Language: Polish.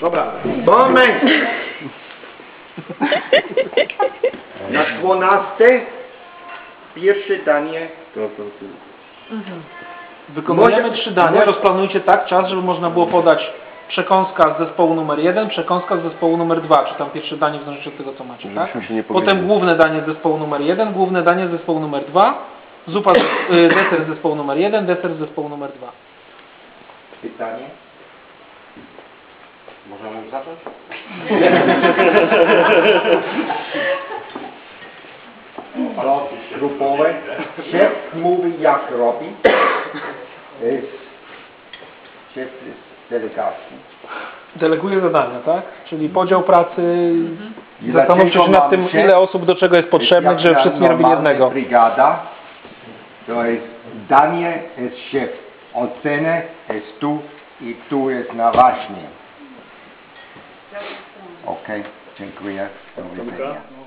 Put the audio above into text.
Dobra, moment! Na 12 pierwsze danie Wykonujemy Może- trzy dania, może- rozplanujcie tak czas, żeby można było podać przekąska z zespołu numer jeden, przekąska z zespołu numer dwa, czy tam pierwsze danie w zależności od tego, co macie, tak? Żebyśmy się nie Potem główne danie z zespołu numer jeden, główne danie z zespołu numer dwa, zupa, z- y, deser z zespołu numer jeden, deser z zespołu numer dwa. pytanie. Zacząć? grupowe. Szef mówi jak robi. Jest szef z delegacji. Deleguje zadania, tak? Czyli podział pracy, I zastanówcie się nad tym, ile osób do czego jest potrzebnych, żeby wszyscy nie robili jednego. brigada, to jest danie jest szef. Ocenę jest tu i tu jest na waśnie. Okej, dziękuję. Do widzenia.